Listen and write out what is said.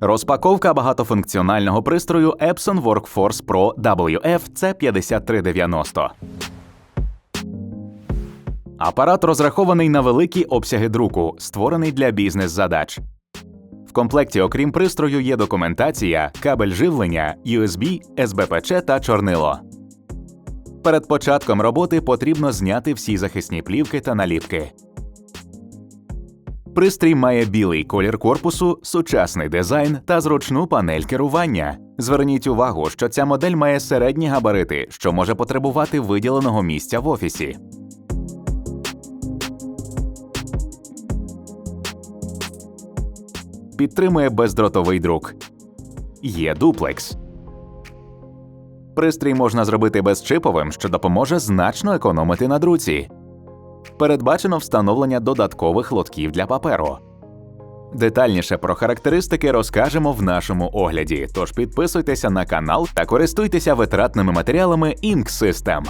Розпаковка багатофункціонального пристрою Epson Workforce Pro WF C5390. Апарат розрахований на великі обсяги друку, створений для бізнес-задач. В комплекті, окрім пристрою, є документація, кабель живлення, USB, SBPC та чорнило. Перед початком роботи потрібно зняти всі захисні плівки та наліпки. Пристрій має білий колір корпусу, сучасний дизайн та зручну панель керування. Зверніть увагу, що ця модель має середні габарити, що може потребувати виділеного місця в офісі. Підтримує бездротовий друк. Є дуплекс. Пристрій можна зробити безчиповим, що допоможе значно економити на друці. Передбачено встановлення додаткових лотків для паперу. Детальніше про характеристики розкажемо в нашому огляді, тож підписуйтеся на канал та користуйтеся витратними матеріалами Ink System.